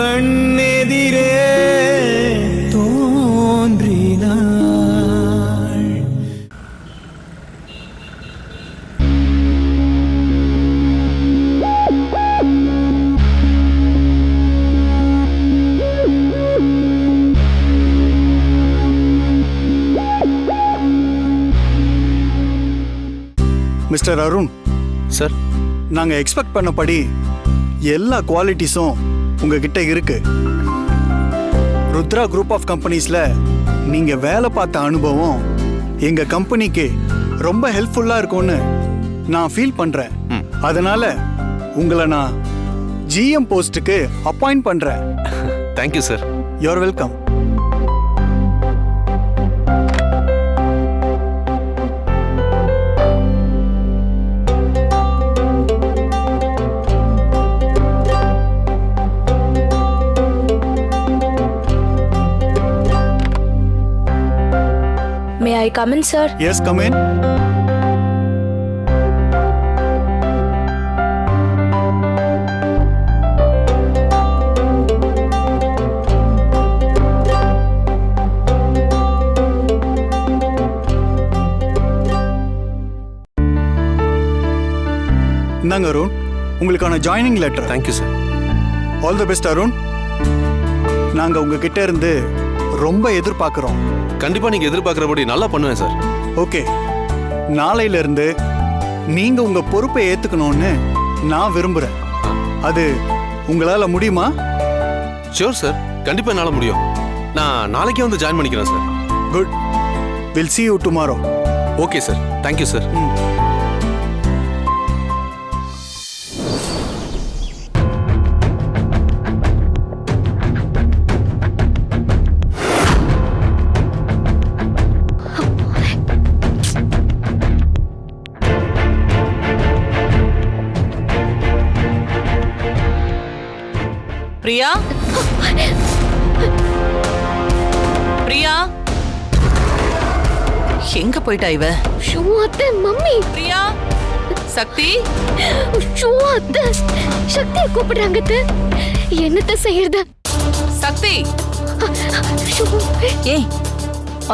கண்ணெதிரே தோன்றினாள். Mister Arun sir. நாங்க expect பண்ணபடி எல்லா குவாலிட்டிஸும் உங்ககிட்ட இருக்கு. ருத்ரா குரூப் ஆஃப் கம்பெனிஸ்ல நீங்க வேலை பார்த்த அனுபவம் எங்க கம்பெனிக்கு ரொம்ப ஹெல்ப்ஃபுல்லா இருக்கும்னு நான் ஃபீல் பண்றேன். ம். அதனால உங்களை நான் ஜிஎம் போஸ்ட்டுக்கு அப்பாயிண்ட் பண்றேன். Thank you sir you're welcome I come in sir yes come in இந்தாங்க அருண். உங்களுக்கான joining letter thank you sir all the best Arun. நாங்க உங்ககிட்ட இருந்து ரொம்ப எதிர்பார்க்குறோம். கண்டிப்பா நீங்க எதிர்பார்க்கறபடி நல்லா பண்ணுவேன் சார். ஓகே. நாளையில இருந்து நீங்க உங்க பொறுப்பை ஏத்துக்கணும்னு நான் விரும்புறேன். அது உங்களால முடியுமா? ஷூர் சார் கண்டிப்பா என்னால முடியும். நான் நாளைக்கே வந்து ஜாயின் பண்ணிக்கிறேன் sir good will see you tomorrow. Okay sir thank you sir Priya? Priya? எங்க போயிட்டா இவ? ஷூ அத்தை மம்மி. பிரியா? சக்தி? ஷூ அத்தை சக்தியை கூப்பிடுறாங்க அத்தை. என்னத்த செய்யறது? சக்தி? ஷூ ஏய்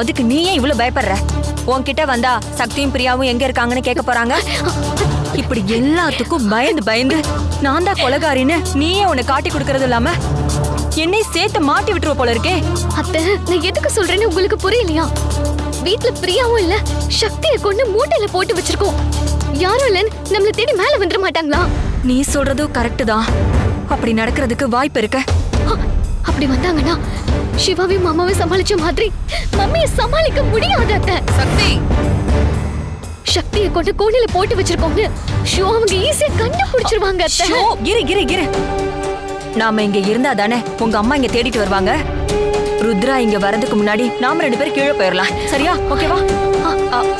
அதுக்கு நீ ஏன் இவ்வளவு பயப்படுற? உன்கிட்ட வந்தா சக்தியும் பிரியாவும் எங்க இருக்காங்கன்னு கேட்க போறாங்க? இப்படி எல்லாத்துக்கும் பயந்து பயந்து நான் தான் கொலகாரின்னு நீயே உன்னை காட்டி கொடுக்கறது இல்லாம என்னை சேர்த்து மாட்டி விட்டுருவ போல இருக்கே. அத்தை நான் எதுக்கு சொல்றேன்னு உங்களுக்கு புரியலையா? வீட்ல பிரியாவும் இல்ல சக்தியை கொண்டு மூட்டையில போட்டு வச்சிருக்கோம். யாரும் இல்ல நம்மள தேடி மேல வந்துட மாட்டாங்களா? நீ சொல்றதும் கரெக்ட் தான். அப்படி நடக்கிறதுக்கு வாய்ப்பு இருக்கு. அப்படி வந்தாங்கன்னா சிவாவையும் மாமாவையும் சமாளிச்ச மாதிரி மம்மியை சமாளிக்க முடியாது அத்தை. சக்தி! சக்தியை கொண்டு கோணில போட்டு வச்சிருக்கோங்க ஷோ அவங்க ஈஸியா கண்டுபிடிச்சிருவாங்க ஷோ, இரு இரு இரு. நாம இங்க இருந்தா தானே உங்க அம்மா இங்க தேடிட்டு வருவாங்க? ருத்ரா இங்க வரதுக்கு முன்னாடி நாம ரெண்டு பேரும் கீழே போயிடலாம் சரியா? ஓகேவா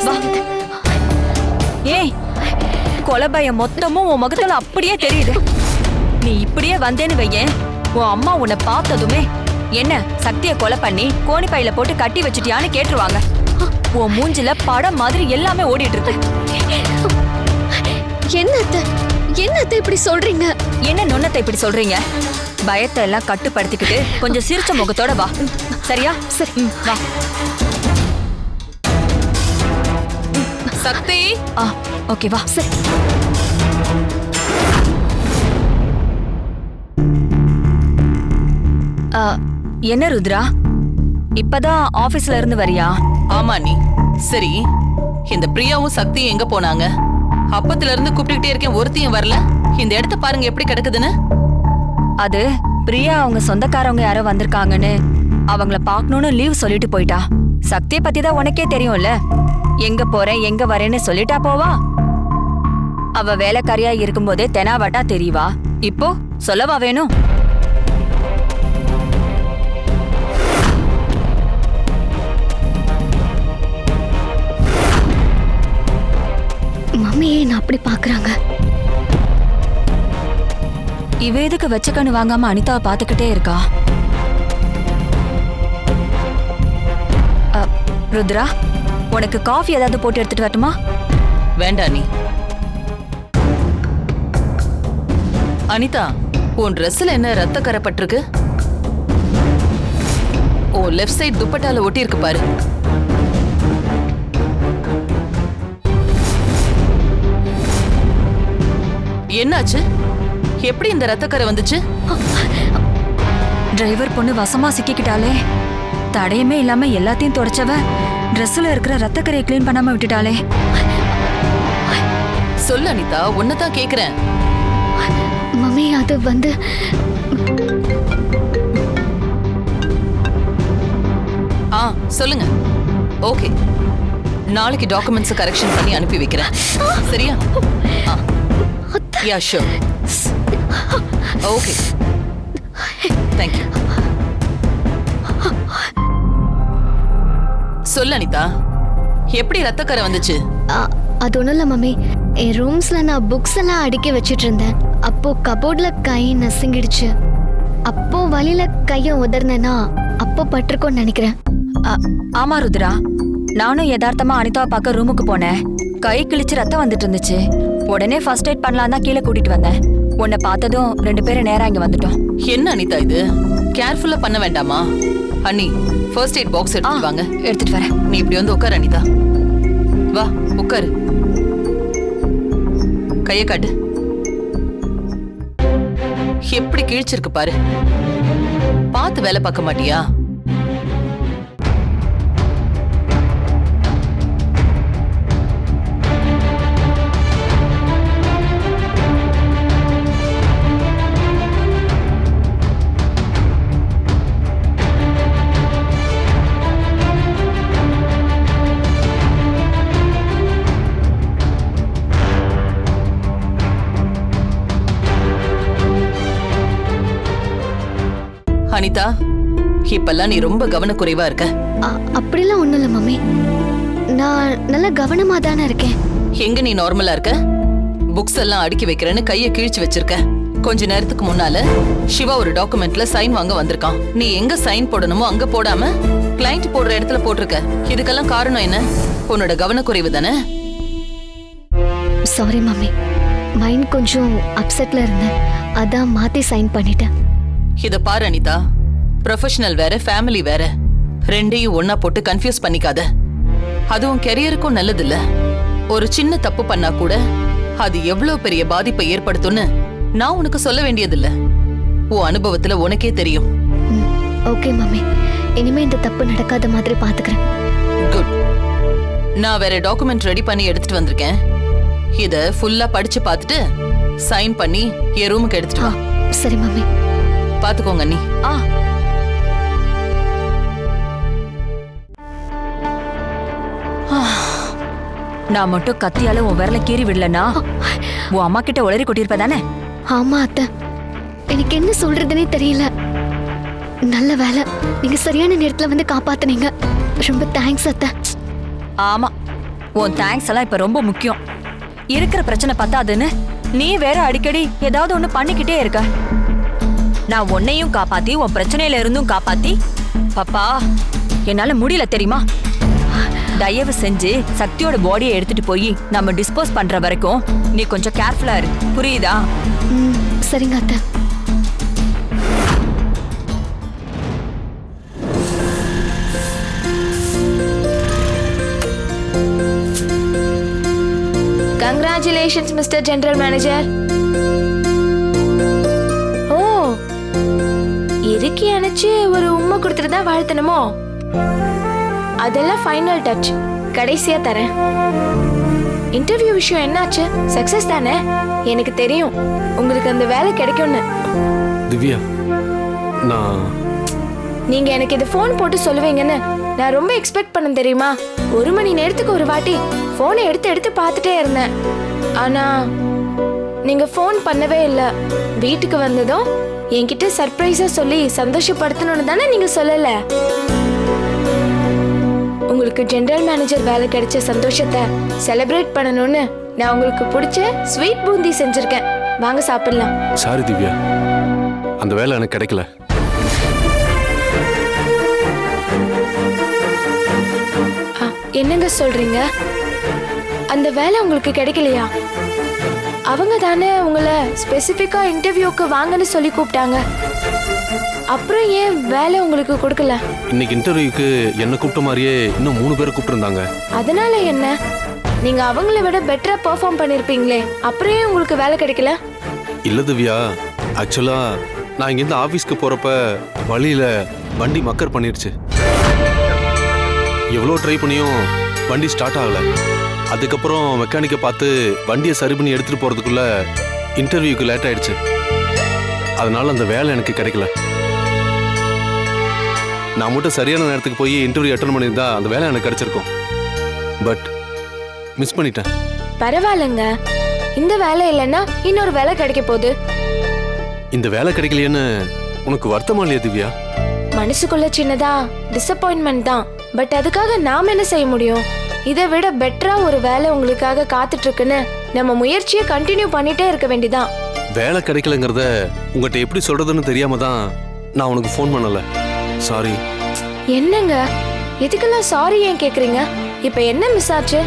வா. ஏய் கொலை பயம் மொத்தமும் உன் முகத்துல அப்படியே தெரியுது. நீ இப்படியே வந்தேன்னு வையேன். உன் அம்மா உன்னை பார்த்ததுமே என்ன சக்தியை கொலை பண்ணி கோணிப்பையில போட்டு கட்டி வச்சுட்டியான்னு கேட்டுருவாங்க. உன் மூஞ்சில படம் மாதிரி எல்லாமே ஓடிட்டு இருக்கு. என்ன அத்தை என்ன அத்தை இப்படி சொல்றீங்க? என்ன நொன்னத்தை இப்படி சொல்றீங்க? பயத்தை எல்லாம் கட்டுப்படுத்திக்கிட்டு கொஞ்சம் சிரிச்ச முகத்தோட வா. சரியா? சரி. வா. சக்தி? ஆ ஓகே வா. சரி. என்ன ருத்ரா? இப்பதான் ஆபீஸ்ல இருந்து வரியா? ஆமா நீ. சரி இந்த பிரியாவும் சக்தியும் எங்க போனாங்க? அப்பத்துல இருந்து கூப்பிட்டுக்கிட்டே இருக்கேன் ஒருத்தையும் வரல. இந்த இடத்த பாருங்க எப்படி கிடக்குதுன்னு. அது பிரியா அவங்க சொந்தக்காரவங்க யாரோ வந்திருக்காங்கன்னு. அவங்கள பார்க்கணும்னு லீவ் சொல்லிட்டு போயிட்டா. சக்தியை பத்தி தான் உனக்கே தெரியும்ல. எங்க போறேன் எங்க வரேன்னு சொல்லிட்டா போவா? அவ வேலைக்காரியா இருக்கும்போதே தெனாவட்டா தெரியவா? இப்போ சொல்லவா வேணும்? மம்மியே நான் அப்படி பாக்குறாங்க? இவ எதுக்கு வச்ச கண்ணு வாங்காம அனிதாவை பாத்துக்கிட்டே இருக்கா? அ, ருத்ரா உனக்கு காஃபி ஏதாவது போட்டு எடுத்துட்டு வரட்டுமா? வேண்டாம் நீ. அனிதா உன் ட்ரெஸ்ல என்ன ரத்த கரைப்பட்டிருக்கு? ஓ லெஃப்ட் சைடு துப்பட்டால ஒட்டி இருக்கு பாரு. என்னாச்சு? எப்படி இந்த ரத்தக்கரை வந்துச்சு? டிரைவர் பொண்ணு வசமா சிக்கிக்கிட்டாளே. தடையுமே இல்லாம எல்லாத்தையும் தொடச்சவ ட்ரெஸ்ல இருக்கிற ரத்தக்கரையை க்ளீன் பண்ணாம விட்டுட்டாளே. சொல்லு அனிதா உன்னதான் கேக்குறேன். மம்மி அது வந்து ஆ சொல்லுங்க. ஓகே. நாளைக்கு டாக்குமெண்ட்ஸ் கரெக்ஷன் பண்ணி அனுப்பி வைக்கிறேன். சரியா? யா ஷூர் ஓகே தேங்க்யூ சொல்லு அனிதா. எப்படி ரத்தக்கரை வந்துச்சு? அது ஒன்றும் இல்லை மம்மி. என் ரூம்ஸ்ல நான் புக்ஸ் எல்லாம் அடுக்கி வச்சிட்டு இருந்தேன் அப்போ கபோர்ட்ல கை நசுங்கிடுச்சு. அப்போ வழியில கையை உதர்னேனா அப்போ பட்டிருக்கோன்னு நினைக்கிறேன். ஆமா ருத்ரா. நானும் யதார்த்தமா அனிதாவை பார்க்க ரூமுக்கு போனேன். கை கிழிச்சு ரத்தம் வந்துட்டு இருந்துச்சு. உடனே ஃபர்ஸ்ட் எய்ட் பண்ணலாம் தான் கீழே கூட்டிட்டு வந்தேன். உன்னை பார்த்ததும் ரெண்டு பேரும் நேரா இங்க வந்துட்டோம். என்ன அனிதா இது? கேர்ஃபுல்லா பண்ண வேண்டாமா? அண்ணி ஃபர்ஸ்ட் எய்ட் பாக்ஸ் எடுத்துட்டு வாங்க. எடுத்துட்டு வரேன். நீ இப்படி வந்து உட்காரு அனிதா. வா உட்காரு. கைய காட்டு. எப்படி கிழிச்சிருக்கு பாரு. பார்த்து வேலை பார்க்க மாட்டியா? அனிதா இப்பெல்லாம் நீ ரொம்ப கவனக்குறைவா இருக்க. அப்படிலாம் ஒன்றும் இல்லை மம்மி. நான் நல்ல கவனமாக தானே இருக்கேன். எங்க நீ நார்மலா இருக்க? புக்ஸ் எல்லாம் அடுக்கி வைக்கிறேன்னு கைய கிழிச்சு வச்சிருக்க. கொஞ்ச நேரத்துக்கு முன்னால சிவா ஒரு டாக்குமெண்ட்ல சைன் வாங்க வந்திருக்கான். நீ எங்க சைன் போடணுமோ அங்க போடாம கிளைண்ட் போடுற இடத்துல போட்டிருக்க. இதுக்கெல்லாம் காரணம் என்ன? உன்னோட கவனக்குறைவு தானே? Sorry mummy. மைண்ட் கொஞ்சம் அப்செட்ல இருந்தேன். அதான் மாற்றி சைன் பண்ணிட்டேன். இத பாரு அனிதா. ப்ரொஃபஷனல் வேற ஃபேமிலி வேற. ரெண்டையும் ஒண்ணா போட்டு கன்ஃபியூஸ் பண்ணிக்காத. அதுவும் கெரியருக்கும் நல்லதில்ல. ஒரு சின்ன தப்பு பண்ணா கூட அது எவ்வளவு பெரிய பாதிப்பை ஏற்படுத்தும்னு நான் உனக்கு சொல்ல வேண்டியதில்ல. உன் அனுபவத்துல உனக்கே தெரியும். Okay mummy. இனிமே இந்த தப்பு நடக்காத மாதிரி பார்த்துக்கிறேன் குட் நான் வேற டாக்குமெண்ட் ரெடி பண்ணி எடுத்துட்டு வந்திருக்கேன். இத ஃபுல்லா படிச்சு பார்த்துட்டு சைன் பண்ணி என் ரூமுக்கு எடுத்துட்டு வா. சரி மம்மி. பாத்துக்கோங்க நீ. ஆ. நான் மட்டும் கத்தியால உன் விரல கீறி விடலனா உன் அம்மா கிட்ட உளறி கொட்டியிருப்ப தானே? ஆமா அத்தை. எனக்கு என்ன சொல்றதுனே தெரியல. நல்ல வேலை நீங்க சரியான நேரத்துல வந்து காப்பாத்துனீங்க. ரொம்ப தேங்க்ஸ் அத்தை. ஆமா. உன் தேங்க்ஸ் எல்லாம் இப்ப ரொம்ப முக்கியம். இருக்கிற பிரச்சனை பத்தாதுன்னு நீ வேற அடிக்கடி ஏதாவது ஒண்ணு பண்ணிக்கிட்டே இருக்க. நான் உன்னையும் காப்பாத்தி உன் பிரச்சனையில இருந்தும் காப்பாத்தி. பாப்பா என்னால முடியல தெரியுமா? தயவு செஞ்சு சக்தியோட பாடியை எடுத்துட்டு போய் நம்ம டிஸ்போஸ் பண்ற வரைக்கும் நீ கொஞ்சம் கேர்ஃபுல்லா இரு. புரியுதா? சரிங்க அத்தை. கங்க்ராச்சுலேஷன்ஸ் மிஸ்டர் ஜெனரல் மேனேஜர் இறுக்கி அணைச்சு ஒரு உம்மை கொடுத்துட்டு தான் வாழ்த்தணுமோ? அதெல்லாம் ஃபைனல் டச் கடைசியா தரேன். இன்டர்வியூ விஷயம் என்னாச்சு? சக்சஸ் தானே? எனக்கு தெரியும். உங்களுக்கு அந்த வேலை கிடைக்கும்னு. திவ்யா நான் நீங்க எனக்கு இதை ஃபோன் போட்டு சொல்லுவீங்கன்னு நான் ரொம்ப எக்ஸ்பெக்ட் பண்ண தெரியுமா? ஒரு மணி நேரத்துக்கு ஒரு வாட்டி ஃபோனை எடுத்து எடுத்து பார்த்துட்டே இருந்தேன். ஆனா நீங்க ஃபோன் பண்ணவே இல்லை. வீட்டுக்கு வந்ததும் என்கிட்ட சர்ப்ரைஸா சொல்லி சந்தோஷப்படுத்தணும்னு தானே நீங்க சொல்லல? உங்களுக்கு ஜெனரல் மேனேஜர் வேலை கிடைச்ச சந்தோஷத்தை செலிப்ரேட் பண்ணணும்னு நான் உங்களுக்கு பிடிச்ச ஸ்வீட் பூந்தி செஞ்சிருக்கேன். வாங்க சாப்பிடலாம். சாரி திவ்யா. அந்த வேலை எனக்கு கிடைக்கல. ஆ, என்னங்க சொல்றீங்க? அந்த வேலை உங்களுக்கு கிடைக்கலையா? அவங்க தானே உங்களை ஸ்பெசிஃபிக்கா இன்டர்வியூக்கு வாங்கன்னு சொல்லி கூப்பிட்டாங்க. அப்புறம் ஏன் வேலை உங்களுக்கு கொடுக்கல? இன்னைக்கு இன்டர்வியூக்கு என்ன கூப்பிட்ட மாதிரியே இன்னும் மூணு பேரை கூப்பிட்டுருந்தாங்க. அதனால என்ன? நீங்க அவங்கள விட பெட்டரா பெர்ஃபார்ம் பண்ணிருப்பீங்களே அப்புறம் ஏன் உங்களுக்கு வேலை கிடைக்கல? இல்ல திவ்யா ஆக்சுவலா நான் இங்கேருந்து ஆஃபீஸ்க்கு போறப்ப வழியில வண்டி மக்கர் பண்ணிருச்சு. எவ்வளோ ட்ரை பண்ணியும் வண்டி ஸ்டார்ட் ஆகல. அதுக்கப்புறம் மெக்கானிக்கை பார்த்து வண்டியை சரி பண்ணி எடுத்துட்டு போறதுக்குள்ள இன்டர்வியூக்கு லேட் ஆயிடுச்சு. அதனால அந்த வேலை எனக்கு கிடைக்கல. நான் மட்டும் சரியான நேரத்துக்கு போய் இன்டர்வியூ அட்டன் பண்ணியிருந்தா அந்த வேலை எனக்கு கிடைச்சிருக்கும். பட் மிஸ் பண்ணிட்டேன். பரவாயில்லைங்க. இந்த வேலை இல்லைன்னா இன்னொரு வேலை கிடைக்க போகுது. இந்த வேலை கிடைக்கலையேன்னு உனக்கு வருத்தமா இல்லையா திவ்யா? மனசுக்குள்ள சின்னதா டிசப்பாயின்மெண்ட் தான். பட் அதுக்காக நாம என்ன செய்ய முடியும்? இதை விட பெட்டரா ஒரு வேலை உங்களுக்காக காத்துட்டு இருக்குன்னு நம்ம முயற்சியை கண்டினியூ பண்ணிட்டே இருக்க வேண்டியதான் வேலை கிடைக்கலங்கிறத உங்ககிட்ட எப்படி சொல்றதுன்னு தெரியாம தான் நான் உனக்கு ஃபோன் பண்ணல. சாரி என்னங்க? இதுக்கெல்லாம் சாரி ஏன் கேக்குறீங்க? இப்ப என்ன மிஸ் ஆச்சு?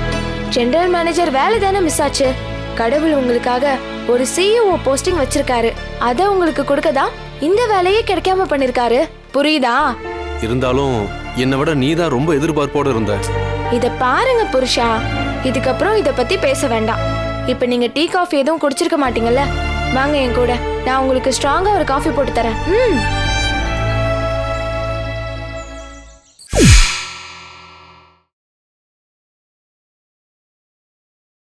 ஜெனரல் மேனேஜர் வேலை தானே மிஸ் ஆச்சு? கடவுள் உங்களுக்காக ஒரு சிஇஓ போஸ்டிங் வச்சிருக்காரு. அத உங்களுக்கு கொடுக்கதா? இந்த வேலையே கிடைக்காம பண்ணிருக்காரு. புரியுதா? இருந்தாலும் என்னை விட நீ தான் ரொம்ப எதிர்பார்ப்போட இருந்த. இத பாருங்க புருஷா. இதுக்கப்புறம் இத பத்தி பேச வேண்டாம். இப்ப நீங்க டீ காஃபி எதுவும் குடிச்சிருக்க மாட்டீங்கல்ல? வாங்க என் கூட. நான் உங்களுக்கு ஸ்ட்ராங்கா ஒரு காஃபி போட்டு தரேன். ம்.